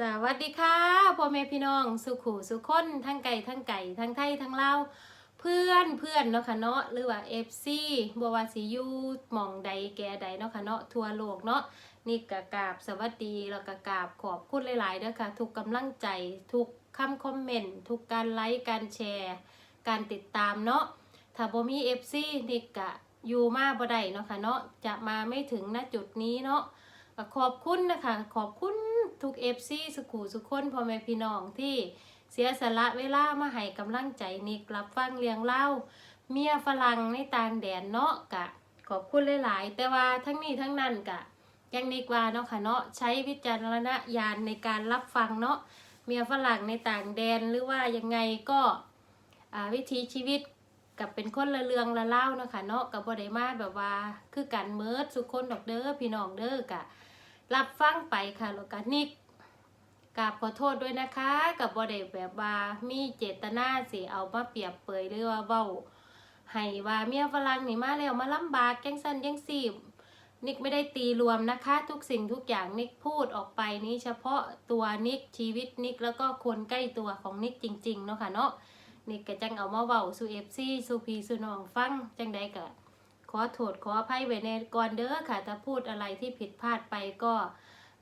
สวัสดีค่ะพ่อแม่พี่น้องสุขูสุขคนทั้งไก่ทั้งไก่ทั้งไทยทั้งเล่าเพื่อนเพื่อนเนาะค่ะเนาะหรือว่า FC บัววาสิยูหมองใดแกใดเนาะค่ะเนาะทั่วโลกเนาะนี่กะกาบสวัสดีแล้วก็กาบขอบคุณหลายๆเด้อค่ะทุกกำลังใจทุกคำคอมเมนต์ทุกการไลค์การแชร์ การติดตามเนาะถ้าบ่มี FC นี่กะอยู่มาบ่ได้เนาะค่ะเนาะจะมาไม่ถึงณจุดนี้เนาะขอบคุณนะคะขอบคุณ ทุกเอฟซีสุขุสุขคนพ่อแม่พี่น้องที่เสียสละเวลามาให้กำลังใจนิกรับฟังเรียงเล่า เมียฝรั่งในต่างแดนเนาะกะ ขอบคุณหลาย ๆ แต่ว่าทั้งนี้ทั้งนั้นกะยังนิกว่าเนาะค่ะเนาะใช้วิจารณญาณในการรับฟังเนาะเมียฝรั่งในต่างแดนหรือว่ายังไงก็วิถีชีวิตกับเป็นคนละเรื่องละเล่าเนาะคะเนาะกับบ่ได้มาแบบว่าคือกันเมิดสุคนดอกเด้อพี่น้องเด้อกะ รับฟังไปค่ะแล้วก็นิกกราบขอโทษด้วยนะคะกับบ่ได้แบบว่ามีเจตนาสิเอามาเปรียบเปยหรือว่าเว้าให้ว่าเมียฝรั่งนี่มาแล้วมาลำบากแกงสันแกงสีบนิกไม่ได้ตีรวมนะคะ ทุกสิ่งทุกอย่างนิกพูดออกไปนี้เฉพาะตัวนิกชีวิตนิกแล้วก็คนใกล้ตัวของนิกจริงๆเนาะค่ะเนาะนี่ก็จังเอามาเว้าสู่เอฟซีสู่พีสู่น้องฟังจังใดก็ ขอโทษขออภัยไว้ในก่อนเด้อค่ะ ถ้าพูดอะไรที่ผิดพลาดไปก็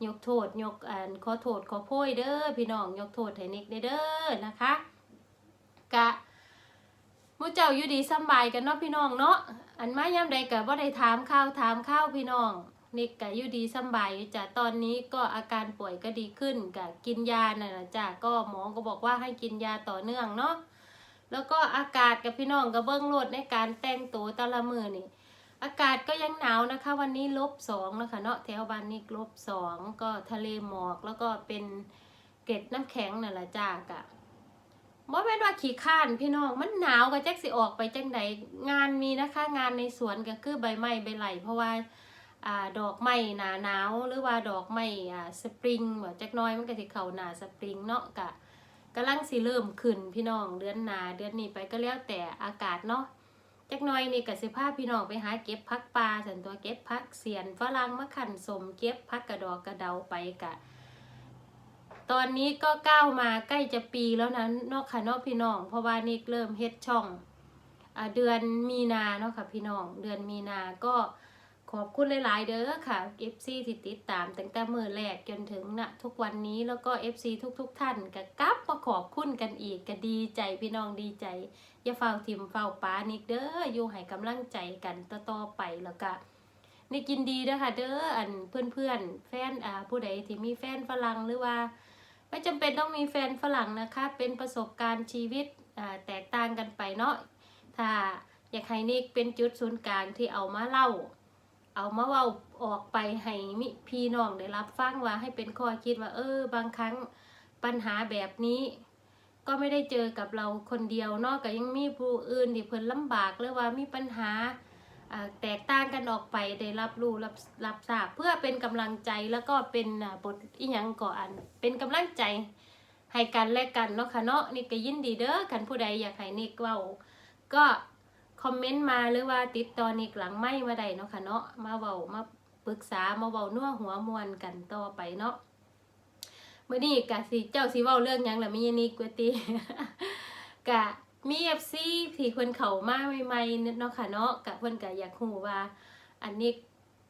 ยกโทษยกอ่านขอโทษขอโพยเด้อพี่น้องยกโทษให้นิกเด้อนะคะกะมูเจ้าอยู่ดีสบายกันเนาะพี่น้องเนาะอันมายามใดก็บ่ได้ถามข้าวถามข้าวพี่น้องนิกก็อยู่ดีสบายจ้ะตอนนี้ก็อาการป่วยก็ดีขึ้นกะกินยาน่ะจ้ะก็หมอก็บอกว่าให้กินยาต่อเนื่องเนาะ แล้วก็อากาศกับพี่น้องกับเบิ้งโลดในการแต่งตัวแต่ละมือนี่ อากาศก็ยังหนาวนะคะ วันนี้ลบสองนะคะเนาะแถวบ้านนี้ลบสองก็ทะเลหมอกแล้วก็เป็นเกล็ดน้ำแข็งนั่นแหละจ้ากะบ่แม่นว่าขี้ข้านพี่น้องมันหนาวก็แจ็คสิออกไปจังใดงานมีนะคะ งานในสวนก็คือใบไม้ใบไหลเพราะว่าอ่าดอกไม้หนาหนาวหรือว่าดอกไม้อ่าสปริงว่าจักน้อยมันก็สิเข้าหนาสปริงเนาะกะ กำลังสิเริ่มขึ้นพี่น้องเดือนหนาเดือนนี้ไปก็แล้วแต่อากาศเนาะจักหน่อยนี่กับสิพาพี่น้องไปหาเก็บพักปลาสันตัวเก็บพักเสียนฝรั่งมะขันสมเก็บพักกระดอกกระเดาไปกะ ตอนนี้ก็ก้าวมาใกล้จะปีแล้วนะนอกค่ะนอกพี่น้อง เพราะว่านี่เริ่มเฮ็ดช่องอเดือนมีนาเนาะค่ะพี่น้อง เดือนมีนาก็ ขอบคุณหลาย ๆ เด้อค่ะ FC ที่ติดตามตั้งแต่มือแรกจนถึงนะทุกวันนี้แล้วก็ FC ทุก ๆ ท่านก็กลับมาขอบคุณกันอีกก็ดีใจพี่น้องดีใจ อย่าเฝ้าทิมเฝ้าป้านิกเด้ออยู่ให้กำลังใจกันต่อๆไปแล้วก็นี่กินดีเด้อค่ะเด้ออันเพื่อนๆ แฟนอ่าผู้ใดที่มีแฟนฝรั่งหรือว่า ไม่จำเป็นต้องมีแฟนฝรั่งนะคะ เป็นประสบการณ์ชีวิตอ่าแตกต่างกันไปเนาะถ้าอยากให้นิกเป็นจุดศูนย์กลางที่เอามาเล่า เอามาเว้าออกไปให้มิพี่น้องได้รับฟังว่าให้เป็นข้อคิดว่า เออ บางครั้งปัญหาแบบนี้ ก็ไม่ได้เจอกับเราคนเดียวนอกก็ยังมีผู้อื่นที่เพิ่นลำบากหรือว่ามีปัญหาแตกต่างกันออกไปได้รับรู้รับรับทราบเพื่อเป็นกำลังใจแล้วก็เป็นบทอีหยังก่อนเป็นกำลังใจให้กันและกันเนาะค่ะเนาะนี่ก็ยินดีเด้อกันผู้ใดอยากให้นิกเว้าก็ คอมเมนต์มาหรือว่าติดต่อนิกหลังไม่มาได้เนาะค่ะเนาะมาเว้ามาปรึกษามาเว้านัวหัวมวนกันต่อไปเนาะมื้อนี้กะสิเจ้าสิเว้าเรื่องยังล่ะมีนิกกวติกะมี FC ที่เพิ่นเข้ามาใหม่ๆเนาะค่ะเนาะกะเพิ่นก็อยากฮู้ว่า อันนี้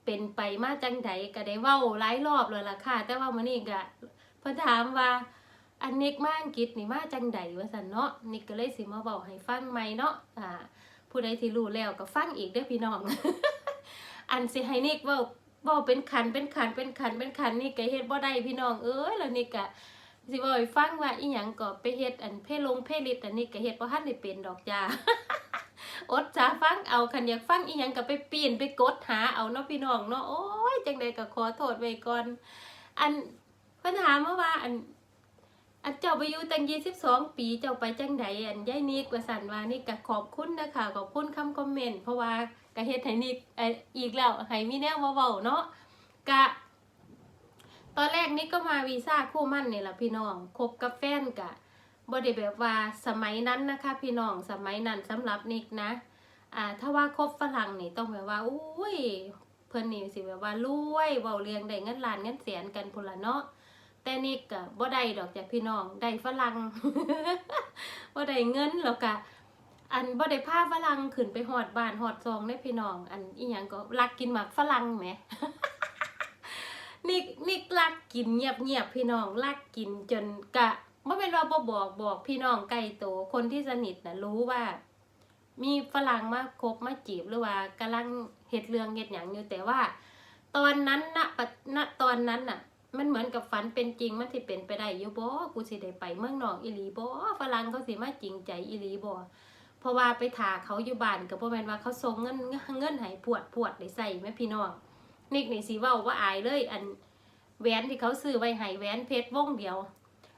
เป็นไปมาจังใดก็ได้เว้าหลายรอบแล้วล่ะค่ะ แต่ว่ามื้อนี้ก็เพิ่นถามว่า อันนิกมาอังกฤษนี่มาจังใดว่าซั่นเนาะนิกก็เลยสิมาเว้าให้ฟังใหม่เนาะอ่า ผู้ใดที่รู้แล้วก็ฟังอีกเด้อพี่น้อง อันสิให้นิกว้าว้าเป็นขันเป็นขันเป็นขันเป็นขันนี่ก็เฮ็ดบ่ได้พี่น้องเอ้ยแล้วนี่ก็สิเว้าให้ฟังว่าอีหยังก็ไปเฮ็ดอันเพลงเพลิตอันนี้ก็เฮ็ดบ่ทันได้เป็นดอกจ้าอดจ้าฟังเอาคันอยากฟังอีหยังก็ไปปีนไปกดหาเอาเนาะพี่น้องเนาะโอ้ยจังใดก็ขอโทษไว้ก่อน อันเพิ่นถามมาว่าอัน อันเจ้าไปอยู่ตั้งยี่สิบสองปีเจ้าไปจังใดอันยายนิกว่าสันว่านี่ก็ขอบคุณนะคะขอบคุณคำคอมเมนต์เพราะว่าก็เฮ็ดให้นิกอีกแล้วให้มีแนวเว้าเนาะกะ ตอนแรกนี่ก็มาวีซ่าคู่มั่นนี่แหละพี่น้องคบกับแฟนกะบ่ได้แบบว่าสมัยนั้นนะคะ พี่น้องสมัยนั้นสำหรับนิกนะ อ่า ถ้าว่าคบฝรั่งนี่ต้องแบบว่าอุ้ยเพิ่นนี่สิแบบว่ารวยเว้าเรียงได้เงินล้านเงินแสนกันพุ่นละเนาะ แต่นิกก็บ่ได้ดอกจ้ะพี่น้องได้ฝรั่งบ่ได้เงินแล้วก็อันบ่ได้พาฝรั่งขึ้นไปฮอดบ้านฮอดซองได้พี่น้อง อันอีหยังก็รักกินหมากฝรั่งแหมนิกนิกรักกินเงียบๆพี่น้องรักกินจนกะบ่เป็นว่าบ่บอกบอกพี่น้องใกล้โตคนที่สนิทนะรู้ว่า มีฝรั่งมาคบมาจีบหรือว่ากำลังเฮ็ดเรื่องเฮ็ดหยังอยู่แต่ว่า ตอนนั้นณปัจณตอนนั้นน่ะ มันเหมือนกับฝันเป็นจริงมันสิเป็นไปได้อยู่บ่กูสิได้ไปเมืองนอกอีหลีบ่ฝรั่งเขาสิมาจริงใจอีหลีบ่เพราะว่าไปถาเขาอยู่บ้านก็บ่แม่ว่าเขาส่งเงินเงินให้พวดพวดได้ใส่แม่พี่น้องนิกนี่สิว้าว่าอายเลย อันแหวนที่เขาซื้อไว้ให้แหวนเพชรวงเดียว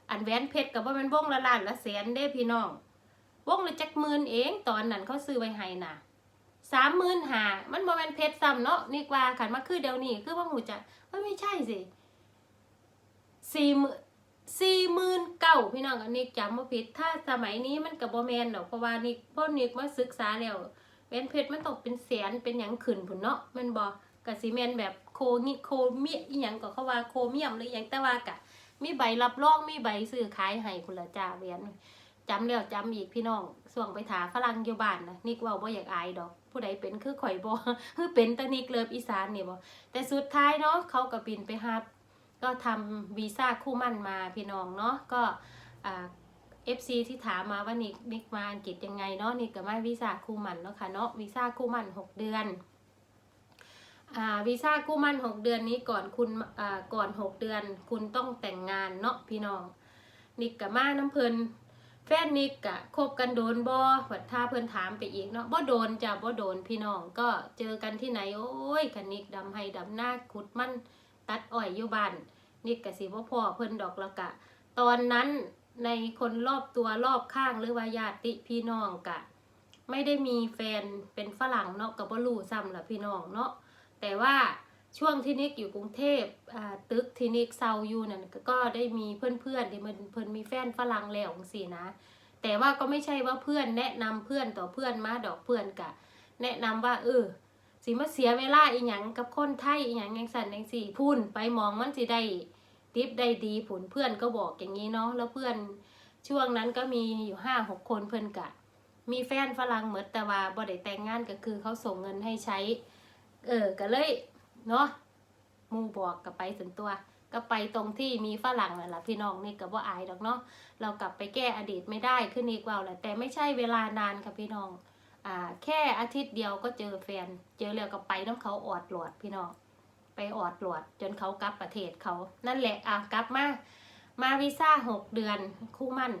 อันแหวนเพชรก็บ่แม่นวงละล้านละแสนเด้พี่น้องวงละจักหมื่นเองตอนนั้นเขาซื้อไว้ให้น่ะสามหมื่นหามันบ่แม่นเพชรซ้ำเนาะนี่ว่าขันมาคือเดี๋ยวนี้คือว่าหูจักมันไม่ใช่สิ สี่หมื่นสี่หมื่นเก้าพี่น้องอันนี้จำว่าผิด ถ้าสมัยนี้มันกับโบแมนดอกเพราะว่านี่พ่อนิกมาศึกษาแล้วแวนเพชรมันต้องเป็นแสนเป็นหยังขึ้นพุ่นเนาะมันบ่กะสิแมนแบบโคนิโคเมียอีหยังก็เขาว่าโคเมียมหรือหยังแต่ว่ากะมีใบรับรองมีใบซื้อขายให้พุ่นละจ้าแวนจำแล้วจำอีกพี่น้องส่วงไปถาฝรั่งอยู่บ้านนะนิกเว่าบ่อยากอายดอก ผู้ใดเป็นคือข่อยบ่คือเป็นตะนิกเลิฟอีสานนี่บ่แต่สุดท้ายเนาะเขาก็บินไปฮับ ก็ทำวีซ่าคู่มั่นมาพี่น้องเนาะก็เอ่า FC ที่ถามมาว่านิกนิกมาอังกฤษยังไงเนาะนิกก็มาวีซ่าคู่มั่นเนาะค่ะเนาะวีซ่าคู่มั่นหกเดือนอ่าวีซ่าคู่มั่นหกเดือนนี้ก่อนคุณอ่าก่อนหกเดือน คุณต้องแต่งงานเนาะพี่น้อง นิกกับมาน้ำเพลินแฟนนิกกะคบกันโดนบ่วัดถ้าเพิ่อนถามไปอีกเนาะบ่โดนจ้ะบ่โดนพี่น้องก็เจอกันที่ไหนโอ้ยกันนิกดำให้ดำหน้าขุดมัน ตัดอ้อยอยู่บ้านนิกกะสิบ่พอเพิ่นดอกและกะ ตอนนั้นในคนรอบตัวรอบข้างหรือว่าญาติพี่น้องกะ ไม่ได้มีแฟนเป็นฝรั่งเนาะก็บ่รู้ซ้ำละพี่น้องเนาะแต่ว่าช่วงที่นิกอยู่กรุงเทพอ่าตึกที่นิกเซาอยู่นั่นก็ได้มีเพื่อนๆที่มันเพิ่นมีแฟนฝรั่งแล้วจังซี่นะ แต่ว่าก็ไม่ใช่ว่าเพื่อนแนะนำเพื่อนต่อเพื่อนมาดอกเพื่อนกะ แนะนำว่าเออ สิมาเสียเวลาอีหยังกับคนไทยอีหยังยังสั่นยังสี่พุ่นไปมองมันสิได้ดิบได้ดีผลเพื่อนก็บอกอย่างนี้เนาะแล้วเพื่อนช่วงนั้นก็มีอยู่ห้าหกคนเพื่อนกะ มีแฟนฝรั่งเหมือนแต่ว่าบ่ได้แต่งงานก็คือเขาส่งเงินให้ใช้ เออก็เลยเนาะมูบอกกับไปส่วนตัว ก็ไปตรงที่มีฝรั่งนั่นแหละพี่น้องนี่ก็บ่อายดอกเนาะเรากลับไปแก้อดีตไม่ได้ขึ้นอีกว่าแหละแต่ไม่ใช่เวลานานค่ะพี่น้อง อ่าแค่อาทิตย์เดียวก็เจอแฟน เจอแล้วก็ไปน้ำเขาออดหลวดพี่น้องไปออดหลวดจนเขากลับประเทศเขา นั่นแหละอะกลับมามาวีซ่าหกเดือนคู่มั่น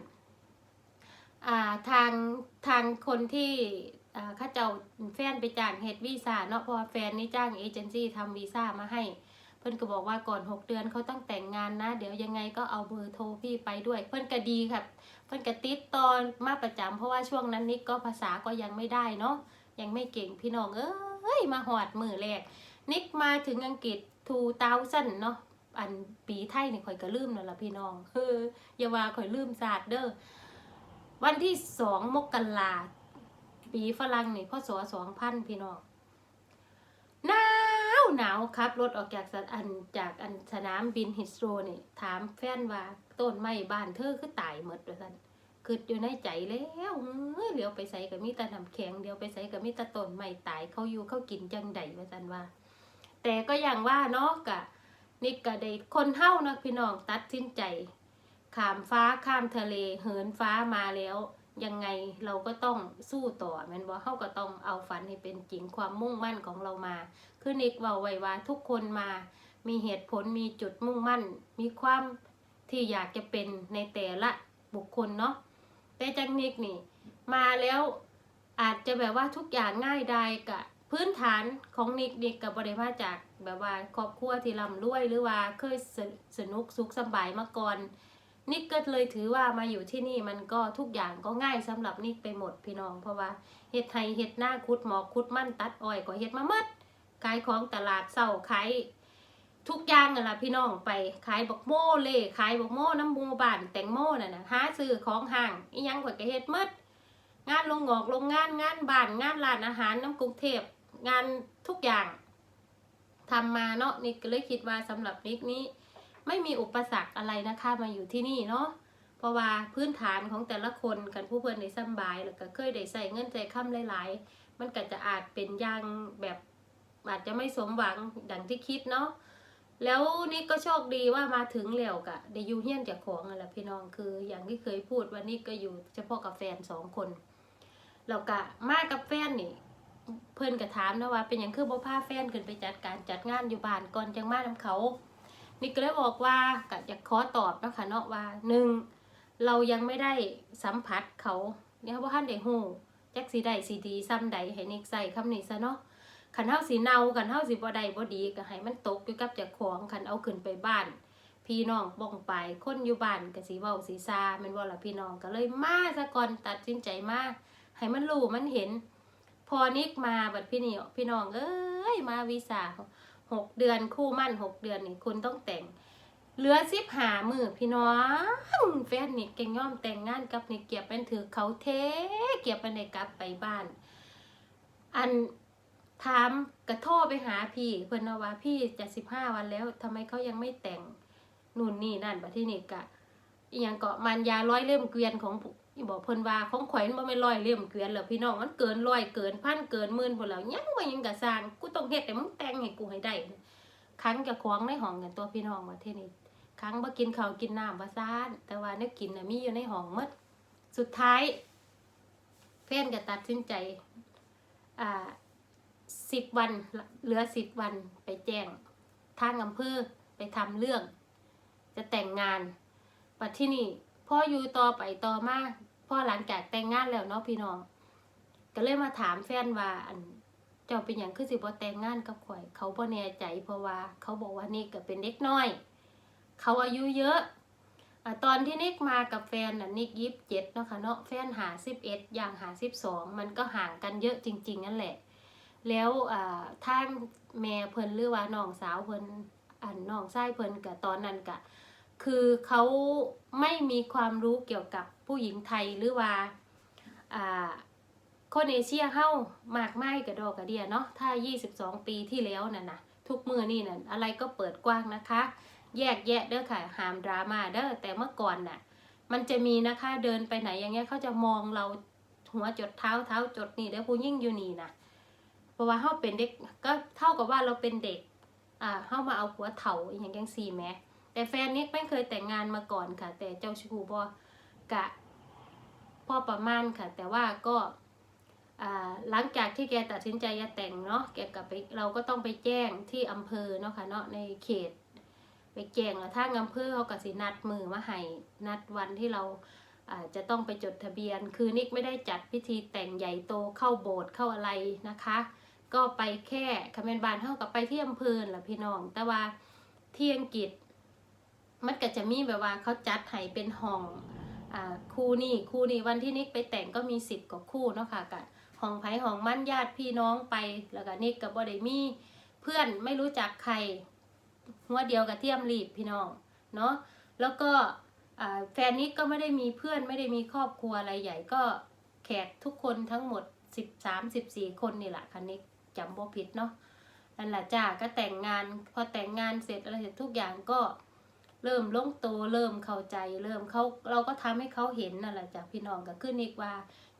อ่าทางทางคนที่อ่าข้าเจ้าแฟนไปจ้างเฮดวีซ่าเนาะเพราะแฟนนี่จ้างเอเจนซี่ทำวีซ่ามาให้ พื่อนก็บอกว่าก่อนหกเดือนเขาต้องแต่งงานนะ เดี๋ยวยังไงก็เอาเบอร์โทรพี่ไปด้วย เพื่อนก็ดีครับเพื่อนก็ติดตอนมาประจำเพราะว่าช่วงนั้นนิกก็ภาษาก็ยังไม่ได้เนาะยังไม่เก่งพี่น้องเอ้ยมาหอดมือแรกนิกมาถึงอังกฤษทูเตาสันเนาะอันปีไทยนี่ข่อยก็ลืมแล้วล่ะพี่น้องเฮ้ออย่าว่าข่อยลืมศาสตร์เด้อวันที่สองมกราปีฝรั่งนี่พศสองพันพี่น้อง วหนาวครับรถออกจากสถอันจากอันสนามบินฮิสโตรนี่ถามแฟนว่าต้นไม้บ้านเธอคือตายหมดว่าซั่นคืออยู่ในใจแล้วเอ้ยเดี๋ยวไปใส่กับมีแตาน้ำแข็งเดี๋ยวไปใส่กับมีแตาต้นไม้ตายเขาอยู่เขากินจังใดว่าซันว่า แต่ก็อย่างว่าเนาะกะนี่ก็ได้คนเฮานะพี่น้องตัดสินใจข้ามฟ้าข้ามทะเลเหินฟ้ามาแล้ว ยังไงเราก็ต้องสู้ต่อแม่นบ่เฮาก็ต้องเอาฝันให้เป็นจริงความมุ่งมั่นของเรามา คือนิกเว่าไว้ว่าทุกคนมา มีเหตุผลมีจุดมุ่งมั่น มีความที่อยากจะเป็นในแต่ละบุคคลเนาะแต่จังนิกนี่ มาแล้วอาจจะแบบว่าทุกอย่างง่ายดายกับพื้นฐานของนิกนิกกับบริมาจากแบบว่าครอบครัวที่ร่ำรวยหรือว่าเคยสสนุกสุขสบายมาก่อน นิกก็เลยถือว่ามาอยู่ที่นี่มันก็ทุกอย่างก็ง่ายสำหรับนิกไปหมดพี่น้อง เพราะว่าเฮ็ดไทยเฮ็ดหน้าคุดหมอกคุดมั่นตัดอ้อยก็เฮ็ดมาหมดขายของตลาดเศร้าขายทุกอย่างนั่นแหละพี่น้องไปขายบักโม่เล่ขายบักโม่น้ำมูบานแตงโม่น่ะนะหาซื้อของห่างอียังข่อยก็เฮ็ดมดงานโรงงอกโรงงานงานบ้านงานร้านอาหารน้ำกรุงเทพงานทุกอย่างทำมาเนาะนิกก็เลยคิดว่าสำหรับนิกนี้ ไม่มีอุปสรรคอะไรนะคะมาอยู่ที่นี่เนาะเพราะว่าพื้นฐานของแต่ละคนกันผู้เพื่อนได้สบายแล้วก็เคยได้ใส่เงินใจค้ำหลาย ๆ มันก็จะอาจเป็นอย่างแบบอาจจะไม่สมหวังดังที่คิดเนาะแล้วนี่ก็โชคดีว่ามาถึงแล้วกะได้ยูเฮียนจากของอะไรพี่น้องคืออย่างที่เคยพูดว่านี่ก็อยู่เฉพาะกับแฟนสองคนแล้วก็มากับแฟนนี่เพื่อนก็ถามนะว่าเป็นอย่างคือบ่พาแฟนขึ้นไปจัดการจัดงานอยู่บ้านก่อนจังมานํเขา นี่ก็เลยบอกว่าก็อยากขอตอบนะคะเนาะว่าหนึ่งเรายังไม่ได้สัมผัสเขาเนี่ยว่าท่านได้ฮู้จักสีใดสีดีซ้ำใดให้นิกใส่คำนี้ซะเนาะขันเฮาสีเนาขันเฮาสีบ่ใดบ่ดีก็ให้มันตกอยู่กับจ้าของขันเอาขึ้นไปบ้าน พี่น้องบ้องไปคนอยู่บ้านก็สิเว้าสีซาแม่นบ่ล่ะพี่น้องก็เลยมาซะก่อนตัดสินใจมาให้มันรู้มันเห็น พอนิกมาบัดพี่นี่พี่น้องเอ้ยมาวีซ่า หกเดือนคู่มั่นหกเดือนนี่คุณต้องแต่ง เหลือสิบหามือพี่น้องแฟนนิกเก่งย่อมแต่งงานกับนิกเกียบเป็นถือเขาเท เกียบเป็นในกลับไปบ้าน อันถามกระโทรไปหาพี่ เพิ่นเอาว่าพี่จะสิบห้าวันแล้วทำไมเขายังไม่แต่งนู่นนี่นั่นบัดที่นิกะอหยังเกาะมันยาร้อยเล่มเกวียนของ ผู้บอกเพิ่นว่าของข่อยมันบ่แม่นร้อยเล่มเกวียนแล้วพี่น้องมันเกินร้อยเกินพันเกินหมื่นพุ่นแล้วยังว่ยังกะสร้างกูต้องเฮ็ดให้มึงแต่งให้กูให้ได้ครั้งจะคว้างในห้องกันตัวพี่น้องว่าเท่นี้ครั้งบ่กินข้าวกินน้ำว่าซ่านแต่ว่าเนื้อกินน่ะมีอยู่ในห้องหมดสุดท้ายเพื่อนก็ตัดสินใจอ่าสิบวันเหลือสิบวันไปแจ้งทางอำเภอไปทำเรื่อง จะแต่งงานปัดที่นี่ พ่ออยู่ต่อไปต่อมาพ่อหลังจากแต่งงานแล้วเนาะพี่น้อง ก็เลยมาถามแฟนว่าอันเจ้าเป็นอย่างคือสิบ่แต่งงานกับข่อย เขาบ่แน่ใจเพราะว่าเขาบอกว่านี่ก็เป็นเด็กน้อย เขาอายุเยอะอะตอนที่นิกมากับแฟนน่ะนิกยิบเจ็ดเนาะค่ะเนาะแฟนหาสิบเอ็ดอย่างหาสิบสองมันก็ห่างกันเยอะจริง ๆ นั่นแหละ แล้วอ่าทางแม่เพิ่นหรือว่าน้องสาวเพิ่นอันน้องชายเพิ่นกับตอนนั้นกะ คือเขาไม่มีความรู้เกี่ยวกับผู้หญิงไทยหรือว่าอ่าคนเอเชียเฮ้ามากไม่กระดอกกระเดียเนาะถ้า 22 ปีที่แล้วน่ะนะทุกมือนี่น่ะอะไรก็เปิดกว้างนะคะ แยกแยะเด้อค่ะหามดราม่าเด้อแต่เมื่อก่อนน่ะมันจะมีนะคะเดินไปไหนอย่างเงี้ยเขาจะมองเราหัวจดเท้าเท้าจดนี่เด้อผู้ยิ่งอยู่นี่นะเพราะว่าเขาเป็นเด็กก็เท่ากับว่าเราเป็นเด็กอ่าเข้ามาเอาหัวเถาอย่างยังสี่แหม้ แต่แฟนนิกไม่เคยแต่งงานมาก่อนค่ะ แต่เจ้าชูบอกะพ่อประมาณค่ะ แต่ว่าก็หลังจากที่แกตัดสินใจจะแต่งเนาะแกกลับไปเราก็ต้องไปแจ้งที่อำเภอเนาะค่ะเนาะในเขต ไปแจ้งแล้วทางอำเภอเขาก็สินัดมือมาให้นัดวันที่เราอ่าจะต้องไปจดทะเบียน คือนิกไม่ได้จัดพิธีแต่งใหญ่โตเข้าโบสถ์เข้าอะไรนะคะ ก็ไปแค่คำเมนบานเท่ากับไปที่อำเภอแหละพี่น้อง แต่ว่าที่อังกฤษ มันก็จะมีแบบว่าเขาจัดให้เป็นห้องอ่าคู่นี่คู่นี่วันที่นิกไปแต่งก็มีสิบกว่าคู่เนาะค่ะกับห้องไผ่ห้องมั่นญาติพี่น้องไปแล้วก็นิกกับบ่ได้มี่เพื่อนไม่รู้จักใครหัวเดียวกับเทียมรีบพี่น้องเนาะแล้วก็แฟนนิกก็ไม่ได้มีเพื่อนไม่ได้มีครอบครัวอะไรใหญ่ก็แขกทุกคนทั้งหมดสิบสามสิบสี่คนนี่แหละคันนิกจำบ่ผิดเนาะนั่นแหละจ้าก็แต่งงานพอแต่งงานเสร็จอะไรเสร็จทุกอย่างก็ เริ่มลงโตเริ่มเข้าใจเริ่มเขาเราก็ทำให้เขาเห็นนั่นแหละจ้ะพี่น้องก็คือนิกว่า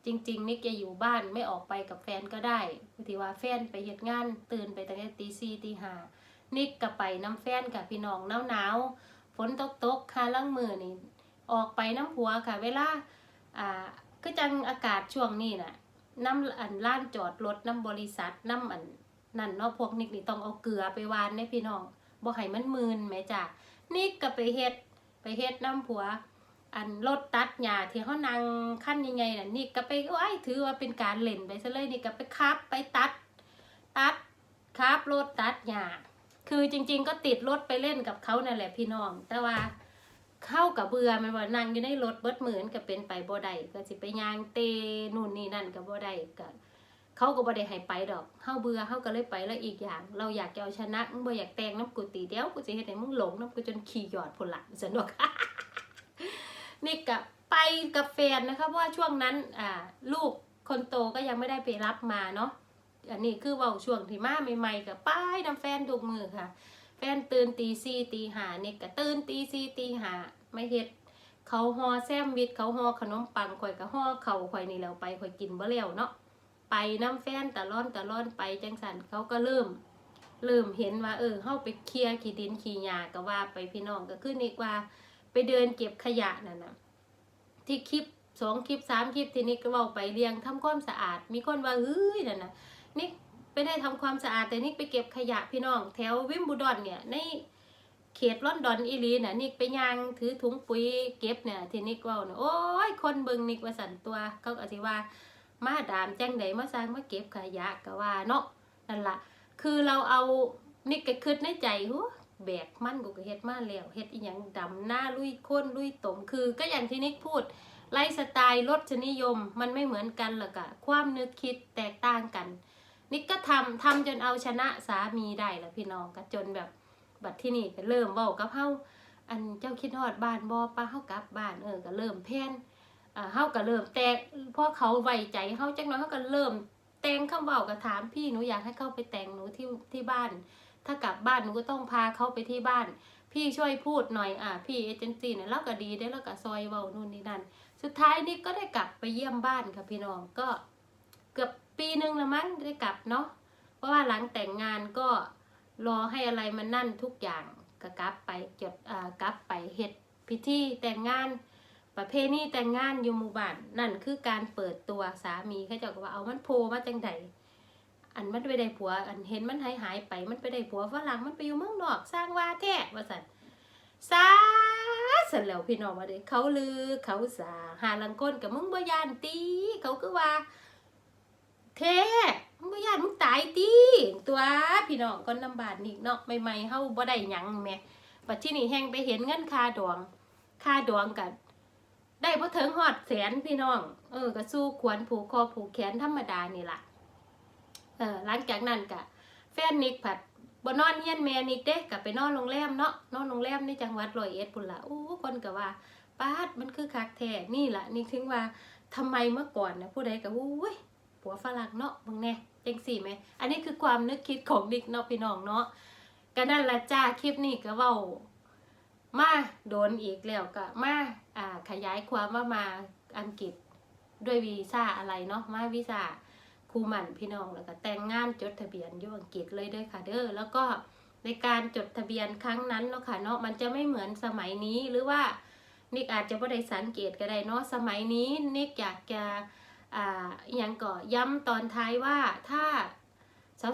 จริง ๆ นิกจะอยู่บ้านไม่ออกไปกับแฟนก็ได้ทีว่าแฟนไปเหตุงาน ตื่นไปตั้งแต่ตีสี่ตีห้านิกกับไปน้ำแฟนกับพี่น้องหนาวหนาวๆฝนตกตกๆค่ะล่างมือนี่ออกไปน้ำหัวค่ะ เวลาอ่าคือจังอากาศช่วงนี้น่ะน้ำอันล้านจอดรถน้ำบริษัทน้ำอันนั่นเนาะพวกนิกนี่ต้องเอาเกลือไปวานในพี่น้องบ่ให้มันมืนแหม่จ้ะ นิกก็ไปเฮ็ดไปเฮ็ดน้ำผัว อันรถตัดหญ้าที่เขานั่งขั้นยังไงน่ะนิกก็ไปโอ้ยถือว่าเป็นการเล่นไปซะเลยนิกก็ไปคับไปตัด ตัดคับรถตัดหญ้าคือจริง ๆ ก็ติดรถไปเล่นกับเขานั่นแหละพี่น้อง แต่ว่าเข้ากับเบื่อมันว่านั่งอยู่ในรถเบิดเหมือนกับเป็นไปบ่ได้ก็สิไปยางเตนู่นนี่นั่นก็บ่ได้ก็ เขาก็บ่ได้ให้ไปดอกเฮาเบื่อเฮาก็เลยไปแล้วอีกอย่าง เราอยากเอาชนะมึงบ่อยากแต่งน้ำกูตีเดียวกูสิเฮ็ดให้มึงหลงน้ำกูจนขี่หยอดพุ่นละสนุกนี่กับไปกับแฟนนะคะเพราะว่าช่วงนั้นอ่าลูกคนโตก็ยังไม่ได้ไปรับมาเนาะอันนี้คือเว่าช่วงที่มาใหม่ๆกับป้ายน้ำแฟนถูกมือค่ะ แฟนตื่นตีสี่ตีห้านิกก็ตื่นตีสี่ตีหาไม่เฮ็ดเขาห่อแซมวิทเขาห่อขนมปังข่อยก็ห่อเขาข่อยนี่แล้วไปข่อยกินบ่แล้วเนาะ ไปน้ำแฟนตะล่อนตะล่อนไปจังสันเขาก็เริ่มเริ่มเห็นว่าเออเฮาไปเคลียร์ขี้ดินขี้หญ้าก็ว่าไปพี่น้องก็คือนิกว่า ไปเดินเก็บขยะนั่นน่ะที่คลิปสองคลิปสามคลิปทีนิกก็เว้าไปเรียงทำความสะอาด มีคนว่าเฮ้ยนั่นน่ะนิกไปได้ทำความสะอาดแต่นิกไปเก็บขยะพี่น้อง แถววิมบูดอนเนี่ยในเขตลอนดอนอีลีน่ะนิกไปยางถือถุงปุ๋ยเก็บเนี่ยที่นิกเว่าเนี่ยโอ้ยคนเบิงนิกว่าสันตัวเขาก็สิว่า มาดามจังไดมาสร้างมาเก็บขยะก็ว่าเนาะนั่นละคือเราเอานิกก็คิดในใจหัวแบกมั่นกูก็เฮ็ดมาแล้วเฮ็ดอีหยังดำหน้าลุยข้นลุยตมคือ ก็อย่างที่นิกพูดไลฟ์สไตล์รสนิยม มันไม่เหมือนกันหรอกอะความนึกคิดแตกต่างกัน นิกก็ทำทำจนเอาชนะสามีได้ละพี่น้องก็จนแบบบัดที่นี่ก็เริ่มเว้ากับเฮาอันเจ้าคิดฮอดบ้านบ่ป้าเฮากลับบ้านเออก็เริ่มแพนอ่า เฮาก็เริ่มแตกพอเขาไว้ใจเฮาจักน่อยเฮาก็เริ่ม แต่งคำเว้าก็ถามพี่หนูอยากให้เข้าไปแต่งหนูที่ที่บ้าน ถ้ากลับบ้านหนูก็ต้องพาเขาไปที่บ้าน พี่ช่วยพูดหน่อยอ่าพี่เอเจนซี่เนี่ยเราก็ดีได้แล้วก็ซอยเว้านู่นนี่นั่นสุดท้ายนี่ก็ได้กลับไปเยี่ยมบ้านค่ะพี่น้องก็เกือบปีหนึงละมั้งได้กลับเนาะเพราะว่าหลังแต่งงานก็รอให้อะไรมันนั่นทุกอย่างก็กลับไปจดอ่ากลับไปเฮ็ดพิธีแต่งงาน ประเพณีแต่งงานอยู่หมู่บ้านนั่นคือการเปิดตัวสามีเขาเจะก็ว่าเอามันโพมาจังใดอันมันไปได้ผัว อันเห็นมันหายหายไป มันไปได้ผัวฝรั่งมันไปอยู่เมืองนอก สร้างว่าแท้ว่าสันสาสันแล้วพี่น้องมาเด้เขาลือเขาสาหาลังก้นกับมึงบ่ยานตีเขาคือว่าเท่มึงบ่ยานมึงตายติตัวพี่น้องคนลำบากนี่เนาะใหม่ๆเฮาบ่ได้หยังแม่บัดที่นี่แฮงไปเห็นเงินค่าดองค่าดองกัน ได้บ่ถึงฮอดแสนพี่น้อง เออก็สู้ควรผูกคอผูกแขนธรรมดานี่แหละเออหลังจากนั้นก็แฟนนิกผัดบ่นอนเฮียนแม่นิกเด้ก็ไปนอนโรงแรมเนาะนอนโรงแรมในจังหวัดร้อยเอ็ดพุ่นละอู้คนก็ว่าป้าดมันคือคักแท้นี่แหละนี่ถึงว่าทำไมเมื่อก่อนนะผู้ใดก็อู้ยผัวฝรั่งเนาะมึงแน่จังสี่ไหมอันนี้คือความนึกคิดของดิกเนาะพี่น้องเนาะก็นั่นละจ้าคลิปนี้ก็เว้า มาโดนอีกแล้วก็มาอ่าขยายความว่ามาอังกฤษด้วยวีซ่าอะไรเนาะมาวีซ่าคูมันพี่น้องแล้วก็แต่งงานจดทะเบียนอยู่อังกฤษเลยด้วยค่ะเด้อแล้วก็ในการจดทะเบียนครั้งนั้นเนาะค่ะเนาะมันจะไม่เหมือนสมัยนี้หรือว่านิกอาจจะไม่ได้สังเกตก็ได้เนาะสมัยนี้นิกอยากจะอ่าอหยังก็ย้ำตอนท้ายว่าถ้า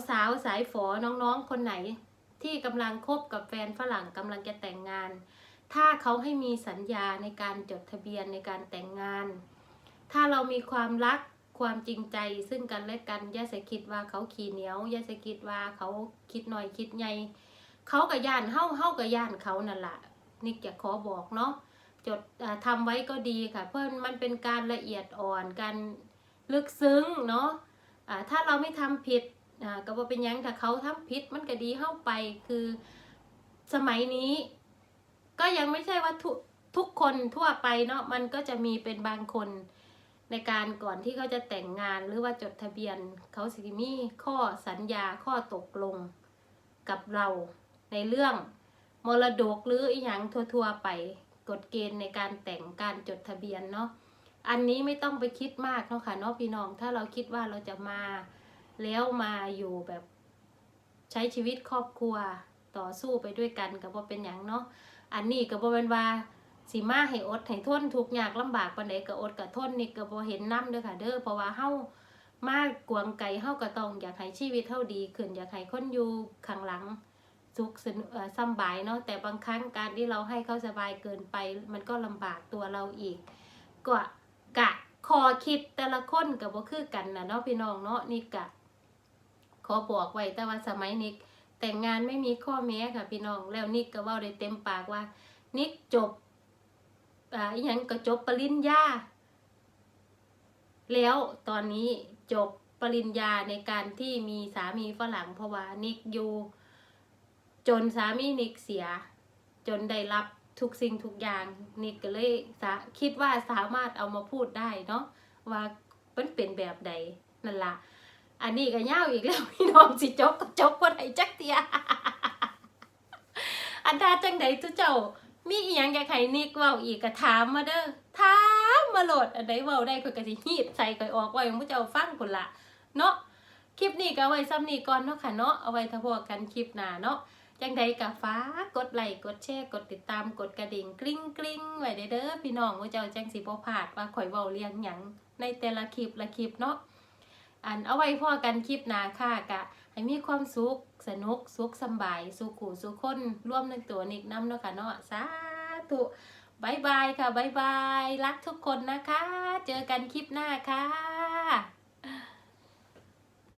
สาวๆสายฝอน้องๆคนไหน ที่กำลังคบกับแฟนฝรั่งกำลังจะแต่งงาน ถ้าเขาให้มีสัญญาในการจดทะเบียนในการแต่งงาน ถ้าเรามีความรักความจริงใจซึ่งกันและกันย่าใส่คิดว่าเขาขี้เหนียวย่าใส่คิดว่าเขาคิดหน่อยคิดใหญ่เขากับย่านเฮ้าเฮ้ากับย่านเขานั่นแหละนี่จะขอบอกเนาะจดอ่าทำไว้ก็ดีค่ะ เพื่อมันเป็นการละเอียดอ่อนการลึกซึ้งเนาะอ่าถ้าเราไม่ทำผิด อ่าก็บ่เป็นยังถ้าเขาทำผิดมันก็ดีเข้าไปคือสมัยนี้ ก็ยังไม่ใช่ว่าทุกทุกคนทั่วไปเนาะมันก็จะมีเป็นบางคนในการก่อนที่เขาจะแต่งงานหรือว่าจดทะเบียน เขาสิมีข้อสัญญาข้อตกลงกับเราในเรื่องมรดกหรืออีหยังทั่วๆไปกฎเกณฑ์ในการแต่งการจดทะเบียนเนาะอันนี้ไม่ต้องไปคิดมากเนาะค่ะเนาะพี่น้องถ้าเราคิดว่าเราจะมา แล้วมาอยู่แบบใช้ชีวิตครอบครัวต่อสู้ไปด้วยกันกับว่าเป็นอย่างเนาะอันนี้ก็บ่เป็นว่าสิมาให้อดให้ทนทุกข์ยากลำบากปานใดก็อดก็ทนนี่ก็บ่เห็นน้ำเด้อค่ะ เด้อเพราะว่าเฮามากกวงไก่เฮาก็ต้องอยากให้ชีวิตเฮาดีขึ้นอยากให้คนอยู่ข้างหลังสุขสนุกสบายเนาะแต่บางครั้งการที่เราให้เขาสบายเกินไป มันก็ลำบากตัวเราอีกก็กะคอคิดแต่ละคนกับบ่คือกันนะเนาะพี่น้องเนาะนี่กะ ขอบอกไว้แต่ว่าสมัยนิกแต่งงานไม่มีข้อแม้ค่ะพี่น้อง แล้วนิกก็ว่าได้เต็มปากว่า นิกจบอ่าอหยังก็จบปริญญาแล้วตอนนี้จบปริญญาในการที่มีสามีฝรั่งเพราะว่านิกอยู่จนสามีนิกเสีย จนได้รับทุกสิ่งทุกอย่างนิกก็เลยคิดว่าสามารถเอามาพูดได้เนาะว่ามันเป็นแบบใดนั่นละ อันนี้ก็ยาวอีกแล้วพี่น้องสิจบก็จบบ่ได้จักเตียอันดาจังใดตุเจ้า มีอีหยังอยากให้นิกเว้าอีกก็ถามมาเด้อถามมาโหลดอันใดเว้าได้ข่อยก็สิฮีบใส่ข่อยออกไว้ให้ผู้เจ้าฟังพุ่นละเนาะคลิปนี้ก็เอาไว้ซ้ำนี้ก่อนเนาะค่ะเนาะเอาไว้ทะพอกันคลิปหน้าเนาะจังใดก็ฟ้ากดไลค์กดแชร์กดติดตามกดกระดิ่งกริ๊งกริ๊งไว้เด้อเด้อพี่น้องผู้เจ้าจังสิบ่พลาดว่าข่อยเว้าเรียงหยังในแต่ละคลิปละคลิปเนาะ อันเอาไว้พ่อกันคลิปหน้าค่ะกะ ให้มีความสุขสนุกสุขสบาย สุขขู่สุขคนร่วมในตัวนิกน้ำเนาะค่ะเนาะสาธุบายบายค่ะบายบาย รักทุกคนนะคะ เจอกันคลิปหน้าค่ะ